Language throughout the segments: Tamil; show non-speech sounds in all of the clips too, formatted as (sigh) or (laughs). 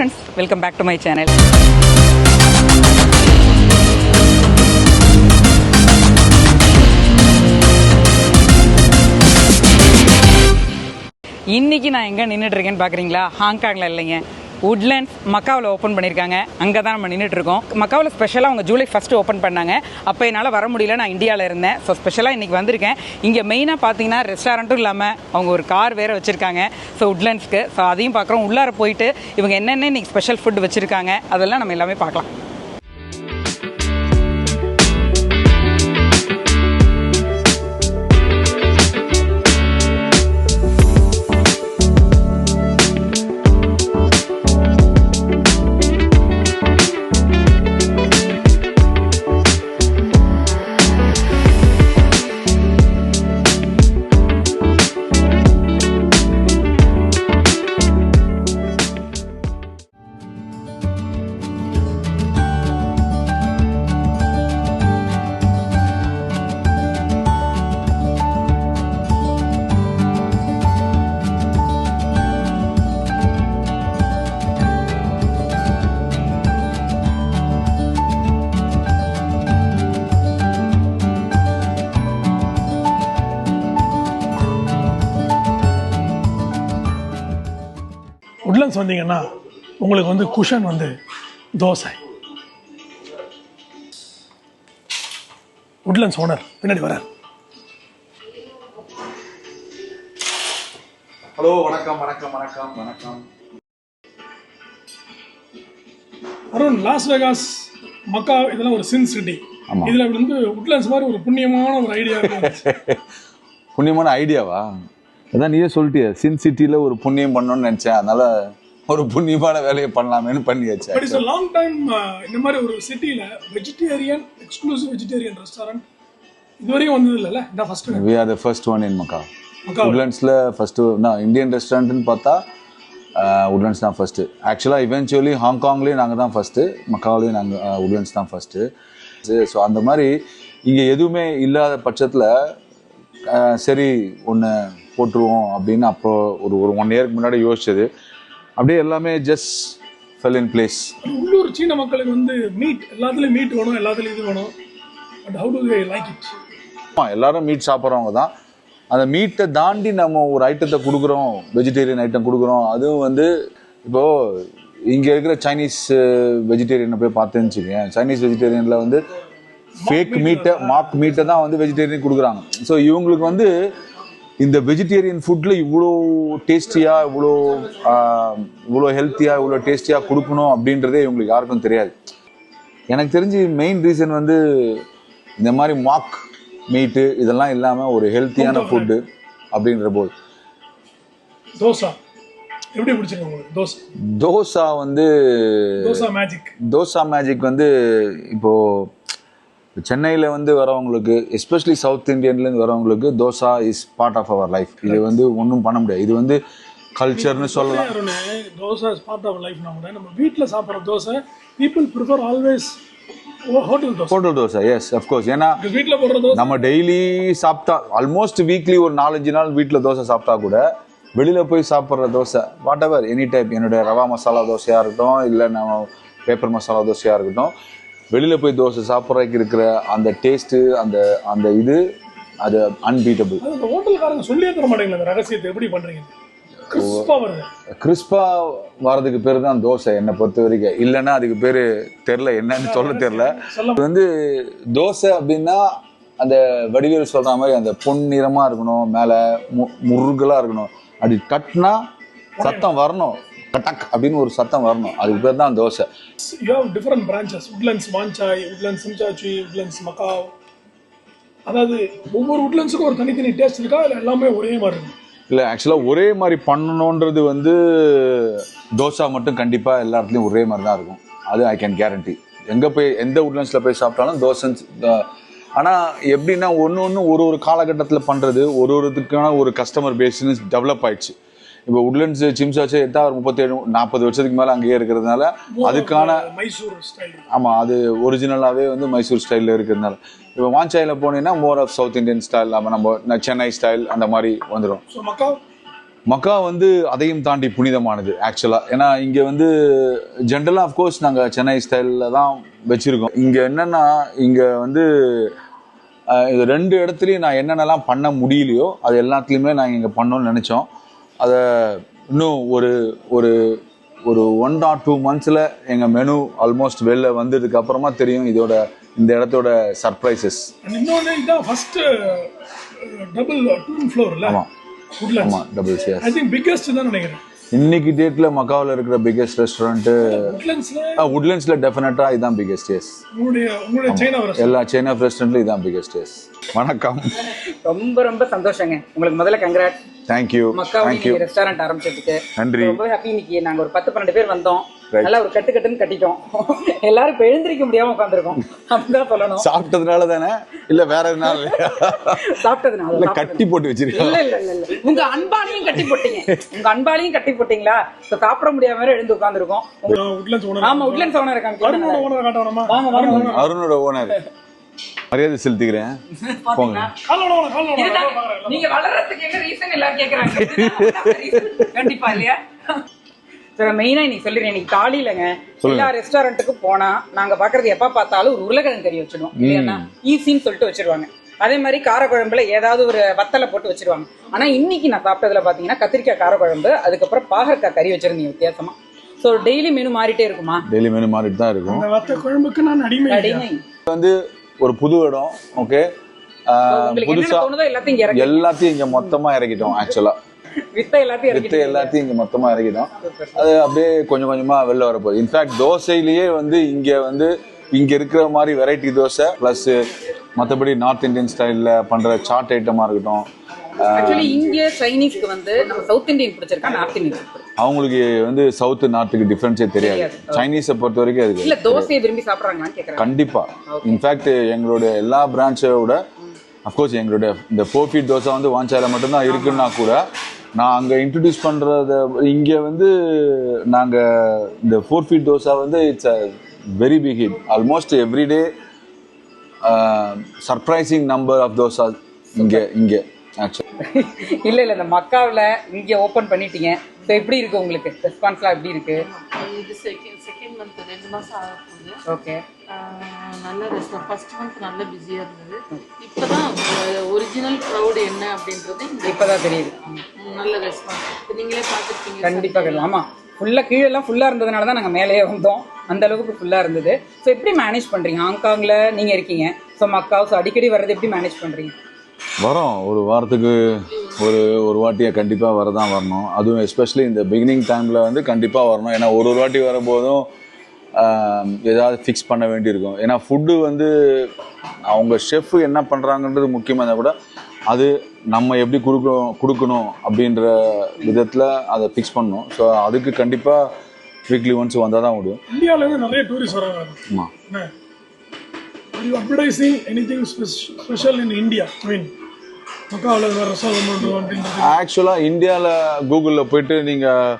Friends welcome back to my channel இன்னைக்கு நான் எங்கே நின்றுட்டு இருக்கேன்னு பார்க்குறீங்களா ஹாங்காங்கில் இல்லைங்க. உட்லேண்ட்ஸ் மக்காவில் ஓப்பன் பண்ணியிருக்காங்க அங்கே தான் நம்ம நின்றுட்டுருக்கோம் மக்காவில் ஸ்பெஷலாக அவங்க ஜூலை ஃபஸ்ட்டு ஓப்பன் பண்ணாங்க. அப்போ என்னால் வர முடியல நான் இந்தியாவில் இருந்தேன். ஸோ ஸ்பெஷலாக இன்றைக்கி வந்திருக்கேன். இங்கே மெயினாக பார்த்தீங்கன்னா ரெஸ்டாரண்ட்டும் இல்லாமல் அவங்க ஒரு கார் வேறு வச்சுருக்காங்க. ஸோ உட்லேண்ட்ஸ்க்கு ஸோ அதையும் பார்க்குறோம் உள்ளார போயிட்டு இவங்க என்னென்ன இன்றைக்கி ஸ்பெஷல் ஃபுட் வச்சுருக்காங்க அதெல்லாம் நம்ம எல்லாமே பார்க்கலாம். உட்லண்ட்ஸ் வந்தீங்கன்னா உங்களுக்கு வந்து குஷன் வந்து தோசை. உட்லண்ட்ஸ் ஓனர் பின்னாடி வரார். ஹலோ வணக்கம் வணக்கம் வணக்கம் வணக்கம். அருண் லாஸ் வெகாஸ் மக்கா இதெல்லாம் ஒரு சின் சிட்டி. இதுல வந்து உட்லண்ட்ஸ் மாதிரி ஒரு புண்ணியமான ஒரு ஐடியா (laughs) புண்ணியமான ஐடியாவா அதான் நீயே சொல்லிட்டிய சின் சிட்டில ஒரு புண்ணியம் பண்ணணும்னு நினைச்சேன். அதனால ஒரு புண்ணியமான வேலையை பண்ணலாமேன்னு பண்ணியாச்சு பட் இட்ஸ் லாங் டைம் இந்த மாதிரி ஒரு சிட்டில வெஜிடேரியன் எக்ஸ்க்ளூசிவ் வெஜிடேரியன் ரெஸ்டாரண்ட் இதுவரையும் வந்தது இல்லைல்ல இந்த first we are the first one in Macau Macau உட்லண்ட்ஸில் first நான் இந்தியன் ரெஸ்டாரண்ட்னு பார்த்தா உட்லண்ட்ஸ் தான் ஃபஸ்ட்டு ஆக்சுவலாக இவென்ச்சுவலி ஹாங்காங்லேயும் நாங்கள் தான் ஃபஸ்ட்டு மக்காவிலையும் நாங்கள் உட்லண்ட்ஸ் தான் ஃபஸ்ட்டு ஸோ அந்த மாதிரி இங்கே எதுவுமே இல்லாத பட்சத்தில் சரி ஒன்று போட்டுருவோம் அப்படின்னு அப்போ ஒரு ஒரு ஒன் இயருக்கு முன்னாடி யோசிச்சது. அப்படியே எல்லாமே ஜஸ்ட் ஃபெல் இன் பிளேஸ் உள்ளூர் சீன மக்களுக்கு வந்து மீட் எல்லாத்துலயும் மீட் வேணும் எல்லாத்துலயும் இது வேணும். But how to like it ஆமாம் எல்லாரும் மீட் சாப்பிட்றவங்க தான். அந்த மீட்டை தாண்டி நம்ம ஒரு ஐட்டத்தை கொடுக்குறோம் வெஜிடேரியன் ஐட்டம் கொடுக்குறோம் அதுவும் வந்து இப்போது இங்கே இருக்கிற சைனீஸ் வெஜிடேரியனை போய் பார்த்தேன்னு வச்சுக்கேன் சைனீஸ் வெஜிடேரியனில் வந்து ஃபேக் மீட்டை மாக் மீட்டை தான் வந்து வெஜிடேரியன் கொடுக்குறாங்க. ஸோ இவங்களுக்கு வந்து இந்த வெஜிடேரியன் ஃபுட்டில் இவ்வளோ டேஸ்டியாக இவ்வளோ இவ்வளோ ஹெல்த்தியாக இவ்வளோ டேஸ்டியாக கொடுக்கணும் அப்படின்றதே இவங்களுக்கு யாருக்கும் தெரியாது. எனக்கு தெரிஞ்சு மெயின் ரீசன் வந்து இந்த மாதிரி மாக் மீட்டு இதெல்லாம் இல்லாமல் ஒரு ஹெல்த்தியான ஃபுட்டு அப்படின்ற போது. தோசா. எப்படி பிடிச்சிருக்கு உங்களுக்கு தோசை? தோசா வந்து தோசா மேஜிக் தோசா மேஜிக் வந்து இப்போ சென்னையில் வந்து வரவங்களுக்கு எஸ்பெஷலி சவுத் இந்தியன்லேருந்து வரவங்களுக்கு dosa is part of our life இது வந்து ஒன்றும் பண்ண முடியாது. இது வந்து கல்ச்சர்னு சொல்லலாம். தோசை இஸ் பார்ட் ஆஃப் லைஃப்னா கூட நம்ம வீட்டில் சாப்பிட்ற dosa people prefer always hotel dosa. Hotel dosa yes of course ஏன்னா வீட்டில் போடுற நம்ம டெய்லி சாப்பிட்டா ஆல்மோஸ்ட் வீக்லி ஒரு நாலஞ்சு நாள் வீட்டில் தோசை சாப்பிட்டா கூட வெளியில் போய் சாப்பிட்ற dosa whatever any type என்னுடைய ரவா மசாலா தோசையாக இருக்கட்டும் இல்லை நம்ம பேப்பர் மசாலா தோசையாக இருக்கட்டும் வெளியில் போய் தோசை சாப்பிட்றதுக்கு இருக்கிற அந்த டேஸ்ட்டு அந்த அந்த இது அது அன்பீட்டபிள் ஹோட்டல்காரங்க சொல்லியே தர மாட்டேங்குது அந்த ரகசியத்தை எப்படி பண்றீங்க? கிறிஸ்பா வரதுக்கு பேர் தான் தோசை என்னை பொறுத்த வரைக்கும். இல்லைன்னா அதுக்கு பேர் தெரில என்னன்னு சொல்ல தெரில இது வந்து தோசை அப்படின்னா அந்த வடிவேல் சொல்ற மாதிரி அந்த பொன்னிறமா இருக்கணும் மேலே மு முருகலா இருக்கணும். அப்படி கட்டினா சத்தம் வரணும். கட்டக் அப்படின்னு ஒரு சத்தம் வரணும். அதுக்கு பேர் தான் dosa. You have different branches Woodlands Wan Chai Woodlands Tsim Sha Tsui Woodlands Macau அதாவது ஒவ்வொரு உட்லண்ட்ஸுக்கும் ஒரு தனித்தனி டேஸ்ட் இருக்கா? இல்லை எல்லாமே ஒரே மாதிரி இருக்கு? இல்லை ஆக்சுவலாக ஒரே மாதிரி பண்ணணுன்றது வந்து தோசை மட்டும் கண்டிப்பாக எல்லா இடத்துலையும் ஒரே மாதிரி தான் இருக்கும். அது ஐ கேன் கேரண்டி எங்கே போய் எந்த உட்லண்ட்ஸில் போய் சாப்பிட்டாலும் தோசை ஆனால் எப்படின்னா ஒன்று ஒன்று ஒரு ஒரு காலகட்டத்தில் பண்ணுறது ஒரு ஒருத்துக்கான ஒரு கஸ்டமர் பேஸ்னு டெவலப் ஆயிடுச்சு. இப்போ உட்லண்ட்ஸ் சிம்சாச்சு எட்டா ஒரு முப்பத்தேழு நாற்பது வருஷத்துக்கு மேலே அங்கேயே இருக்கிறதுனால அதுக்கான மைசூர் ஸ்டைல் ஆமாம் அது ஒரிஜினலாகவே வந்து மைசூர் ஸ்டைலில் இருக்கிறதுனால. இப்போ வாஞ்சாயில் போனீங்கன்னா more of south Indian style நம்ம நம்ம சென்னை ஸ்டைல் அந்த மாதிரி வந்துடும் மக்கா வந்து அதையும் தாண்டி புனிதமானது ஆக்சுவலாக ஏன்னா இங்கே வந்து ஜென்ரலாக அஃப்கோர்ஸ் நாங்கள் சென்னை ஸ்டைலில் தான் வச்சுருக்கோம். இங்கே என்னென்னா இங்கே வந்து இது ரெண்டு இடத்துலையும் நான் என்னென்னலாம் பண்ண முடியலையோ அது எல்லாத்துலேயுமே நாங்கள் இங்கே பண்ணோம்னு நினச்சோம். அதை இன்னும் ஒரு ஒரு ஒரு ஒன் ஆர் டூ மந்த்ஸில் எங்கள் மெனு ஆல்மோஸ்ட் வெளில வந்ததுக்கு அப்புறமா தெரியும் இதோட இந்த இடத்தோட சர்ப்ரைசஸ் ஃபர்ஸ்ட் டபுள் டூன் ஃப்ளோர்ல ஆமாம் ஆமாம் double chair I think biggest தான் நினைக்கிறேன். இன்னைக்கு டேட்ல மக்காவில் இருக்கிற பிக்கெஸ்ட் ரெஸ்டாரண்ட்டு உட்லண்ட்ஸ்ல டெஃபினட்டா இதுதான் பிக்கெஸ்ட் எஸ் எல்லா சைனா ரெஸ்டாரண்ட்ல இதுதான் பிக்கெஸ்ட் எஸ் வணக்கம். ரொம்ப ரொம்ப சந்தோஷங்க. உங்களுக்கு முதல்ல கங்க்ராட் தேங்க்யூ நீங்க ரெஸ்டாரண்ட் ஆரம்பிச்சதுக்கு. நன்றி. ரொம்ப ஹாப்பி இன்னைக்கு. நாங்க ஒரு பத்து பன்னெண்டு பேர் வந்தோம். நல்லா ஒரு கட்டு கட்டுன்னு கட்டிட்டோம். எல்லாரும் இப்ப எழுந்திருக்க முடியாம உட்காந்துருக்கோம் அப்படிதான் சொல்லணும். சாப்பிட்டதுனால தானே இல்ல வேற எதுனால? சாப்பிட்டதுனால இல்ல. கட்டி போட்டு இல்ல வச்சிருக்கேன் இல்ல இல்ல இல்ல. உங்க அன்பாலையும் கட்டி போட்டீங்க. உங்க அன்பாலையும் கட்டி போட்டீங்களா? இப்ப சாப்பிட முடியாம வேற எழுந்து உட்காந்துருக்கோம் உட்லண்ட்ஸ் ஓனர் ஆமா உட்லன் சவுனா இருக்காங்க. அருணோட ஓனர் காட்ட வேணாமா வாங்க வாங்க. அருணோட ஓனர் மரியாதை செலுத்திக்கிறேன். போங்க. காலோட ஓனர் காலோட இதுதான். ஓனர் நீங்க வளர்றதுக்கு என்ன ரீசன் எல்லாரும் கேக்குறாங்க. கண்டிப்பா இல்லையா? சரி மெயினா நீ சொல்லிடுறேன். இன்னைக்கு காலையிலங்க எல்லா ரெஸ்டாரண்ட்டுக்கும் போனா நாங்க பாக்குறது எப்ப பார்த்தாலும் ஒரு உருளைக்கிழங்கு கறி வச்சிடுவோம். இல்லையா ஈஸின்னு சொல்லிட்டு வச்சிருவாங்க. அதே மாதிரி காரக்குழம்புல ஏதாவது ஒரு வத்தலை போட்டு வச்சிருவாங்க. ஆனா இன்னைக்கு நான் சாப்பிட்டதுல பாத்தீங்கன்னா கத்திரிக்காய் காரக்குழம்பு அதுக்கப்புறம் பாகற்காய் கறி வச்சிருந்தீங்க வித்தியாசமா. சோ டெய்லி மெனு மாறிட்டே இருக்குமா? டெய்லி மெனு மாறிட்டு தான் இருக்கும் வத்த குழம்புக்கு நான் அடிமை அடிமை. வந்து ஒரு புது இடம் ஓகே புதுசா எல்லாத்தையும் இங்க மொத்தமா இறக்கிட்டோம் ஆக்சுவலா வித்த எல்லாத்தையும் வித்து எல்லாத்தையும் இங்க மொத்தமா இறக்கிட்டோம். அது அப்படியே கொஞ்சம் கொஞ்சமா வெளில வரப்போகுது இன்ஃபேக்ட் தோசையிலேயே வந்து இங்க வந்து இங்க இருக்கிற மாதிரி வெரைட்டி தோசை பிளஸ் மற்றபடி நார்த் இந்தியன் ஸ்டைல்ல பண்ற சாட் ஐட்டமா இருக்கட்டும் ஆக்சுவலி இங்க சைனீஸ்க்கு வந்து நம்ம சவுத் இந்தியன் பிடிச்சிருக்கா? நார்த் இந்தியன் பிடிச்சிருக்கா? அவங்களுக்கு வந்து சவுத் நார்த்துக்கு டிஃபரன்ஸே தெரியாது. சைனீஸை பொறுத்த வரைக்கும் அதுக்கு இல்ல தோசையை விரும்பி சாப்பிடுறாங்களான்னு கேக்குறாங்க கண்டிப்பா. இன்ஃபேக்ட் எங்களுடைய எல்லா பிரான்ச்சோட அஃப்கோர்ஸ் எங்களுடைய இந்த ஃபோர் ஃபீட் தோசை வந்து வாஞ்சாயில மட்டும்தான் இருக்குன்னா கூட நான் அங்கே இன்ட்ரடியூஸ் பண்ணுறத இங்கே வந்து நாங்கள் இந்த ஃபோர் ஃபீட் தோசை வந்து it's a very big hit almost everyday surprising number of dosa இங்கே இங்கே. இல்ல இல்ல இந்த மக்காவுல இங்க ஓபன் பண்ணிட்டீங்க. சோ எப்படி இருக்கு உங்களுக்கு? ரெஸ்பான்ஸ்லாம் எப்படி இருக்கு? இது செகண்ட் செகண்ட் மந்த் ரெண்டு மாதம் ஆக போகுது ஓகே நல்ல ரெஸ்பான்ஸ் ஃபர்ஸ்ட் மந்த் நல்ல பிஸியாக இருந்தது. இப்போ தான் ஒரிஜினல் க்ரௌட் என்ன அப்படின்றது இந்த இப்பதான் தெரியுது. நல்ல ரெஸ்பான்ஸ் இப்போ நீங்களே பார்த்துருக்கீங்க கண்டிப்பா கிடையாது ஆமா. ஃபுல்லா கீழே எல்லாம் ஃபுல்லா இருந்ததுனால தான் நாங்க மேலேயே வந்தோம். அந்த அளவுக்கு ஃபுல்லா இருந்தது. சோ எப்படி மேனேஜ் பண்றீங்க? ஹாங்காங்ல நீங்க இருக்கீங்க. சோ மக்காவ் ஸோ அடிக்கடி வர்றது எப்படி மேனேஜ் பண்றீங்க? வரோம். ஒரு வாரத்துக்கு ஒரு ஒரு வாட்டியை கண்டிப்பாக வரதான் வரணும். அதுவும் எஸ்பெஷலி இந்த பிகினிங் டைமில் வந்து கண்டிப்பாக வரணும். ஏன்னா ஒரு ஒரு வாட்டி வரும்போதும் ஏதாவது ஃபிக்ஸ் பண்ண வேண்டியிருக்கும். ஏன்னா ஃபுட்டு வந்து அவங்க ஷெஃப் என்ன பண்ணுறாங்கன்றது முக்கியமாக இருந்தால் கூட அது நம்ம எப்படி கொடுக்கணும் கொடுக்கணும் அப்படின்ற விதத்தில் அதை ஃபிக்ஸ் பண்ணணும். ஸோ அதுக்கு கண்டிப்பாக வீக்லி ஒன்ஸ் வந்தால் தான் முடியும் இருந்து நிறைய டூரிஸ்ட் வராங்க. ஆமாம் என்ன you advertising anything special in India I mean மக்காவில் வேறு ஆக்சுவலாக இந்தியாவில் கூகுளில் போயிட்டு நீங்கள்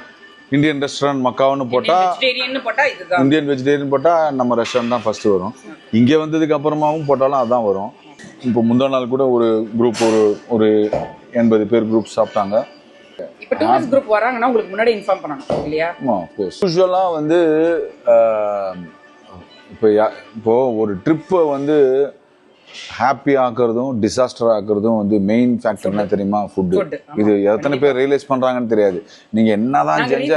இந்தியன் ரெஸ்டாரண்ட் மக்காவுன்னு போட்டால் வெஜிடேரியன் போட்டா இதுதான். இந்தியன் வெஜிடேரியன் போட்டால் நம்ம ரெஸ்டாரண்ட் தான் ஃபஸ்ட்டு வரும். இங்கே வந்ததுக்கு அப்புறமாவும் போட்டாலும் அதான் வரும். இப்போ முந்தா நாள் கூட ஒரு குரூப் ஒரு ஒரு எண்பது பேர் குரூப் சாப்பிட்டாங்க. இப்போ டூரிஸ்ட் குரூப் வராங்கன்னா உங்களுக்கு முன்னாடி இன்ஃபார்ம் பண்ணணும் இல்லையா? யூஸ்வலாக வந்து இப்போ யா- இப்போ ஒரு ட்ரிப்பை வந்து ஹாப்பி ஆக்குறதும் டிசாஸ்டர் ஆக்குறதும் வந்து மெயின் ஃபேக்டர் என்ன தெரியுமா? ஃபுட்டு. இது எத்தனை பேர் ரியலைஸ் பண்றாங்கன்னு தெரியாது. நீங்க என்னதான் செஞ்சா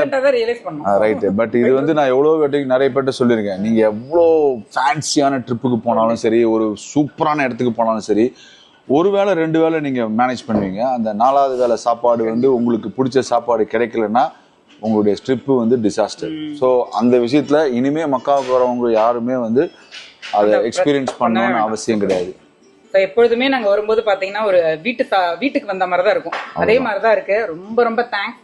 ரைட்டு பட் இது வந்து நான் எவ்வளோ வாட்டிக்கு நிறைய பேர்ட்ட சொல்லியிருக்கேன். நீங்கள் எவ்வளோ ஃபேன்சியான ட்ரிப்புக்கு போனாலும் சரி ஒரு சூப்பரான இடத்துக்கு போனாலும் சரி ஒரு வேளை ரெண்டு வேளை நீங்கள் மேனேஜ் பண்ணுவீங்க. அந்த நாலாவது வேளை சாப்பாடு வந்து உங்களுக்கு பிடிச்ச சாப்பாடு கிடைக்கலன்னா உங்களுடைய ட்ரிப்பு வந்து டிசாஸ்டர் ஸோ அந்த விஷயத்தில் இனிமே மக்காவுக்கு வரவங்க யாருமே வந்து அதை எக்ஸ்பீரியன்ஸ் பண்ணணும்னு அவசியம் கிடையாது. ஸோ எப்பொழுதுமே நாங்க வரும்போது பாத்தீங்கன்னா ஒரு வீட்டு வீட்டுக்கு வந்த மாதிரி தான் இருக்கும். அதே மாதிரி தான் இருக்கு. ரொம்ப ரொம்ப தேங்க்ஸ்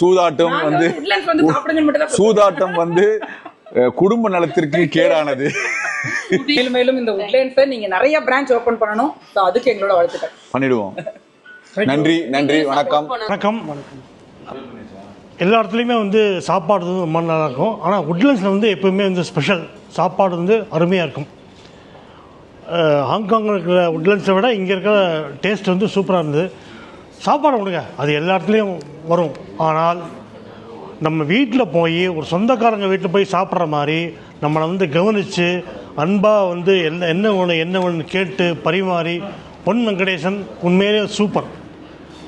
சூதாட்டம். வந்து சூதாட்டம் வந்து குடும்ப நலத்திற்கு கேடானது. மேலும் மேலும் இந்த உட்லண்ட்ஸை நீங்க நிறைய பிரான்ச் ஓபன் பண்ணணும். ஸோ அதுக்கு எங்களோட வாழ்த்துக்கள். பண்ணிடுவோம். நன்றி நன்றி வணக்கம். வணக்கம். எல்லா இடத்துலையுமே வந்து சாப்பாடு வந்து ரொம்ப நல்லா இருக்கும். ஆனால் உட்லண்ட்ஸில் வந்து எப்போவுமே வந்து ஸ்பெஷல் சாப்பாடு வந்து அருமையாக இருக்கும். ஹாங்காங்கில் இருக்கிற உட்லண்ட்ஸை விட இங்கே இருக்கிற டேஸ்ட் வந்து சூப்பராக இருந்தது. சாப்பாடு விடுங்க அது எல்லா இடத்துலையும் வரும். ஆனால் நம்ம வீட்டில் போய் ஒரு சொந்தக்காரங்க வீட்டில் போய் சாப்பிட்ற மாதிரி நம்மளை வந்து கவனித்து அன்பாக வந்து என்ன என்ன ஒன்று என்ன ஒன்று கேட்டு பரிமாறி பொன் வெங்கடேசன் உண்மையிலே சூப்பர்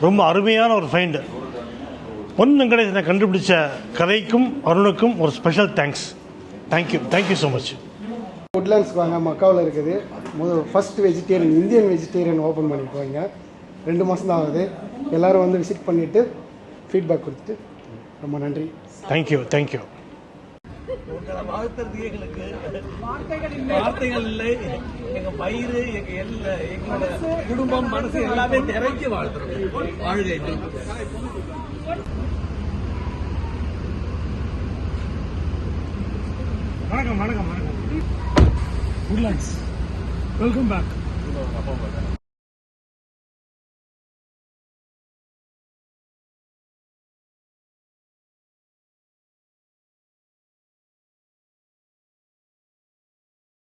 ரொம்ப அருமையான ஒரு ஃபைண்டு பொன் வெங்கடேசனை கண்டுபிடிச்ச கதைக்கும் அருணுக்கும் ஒரு special thanks thank you thank you so much உட்லாண்ட்ஸ்க்கு வாங்க மக்காவில் இருக்குது. முதல் first vegetarian Indian vegetarian open பண்ணி போங்க. ரெண்டு மாதம் தான் ஆகுது. எல்லோரும் வந்து விசிட் பண்ணிவிட்டு ஃபீட்பேக் கொடுத்துட்டு ரொம்ப நன்றி. தேங்க்யூ தேங்க்யூ வார்த்தைகள் இல்லை எங்க வயிறு எங்க எல்லா எங்களோட குடும்பம் மனசு எல்லாமே நிறைஞ்சு வாழ்த்துறோம். வாழ்கை வணக்கம் வணக்கம் வணக்கம். Woodlands welcome back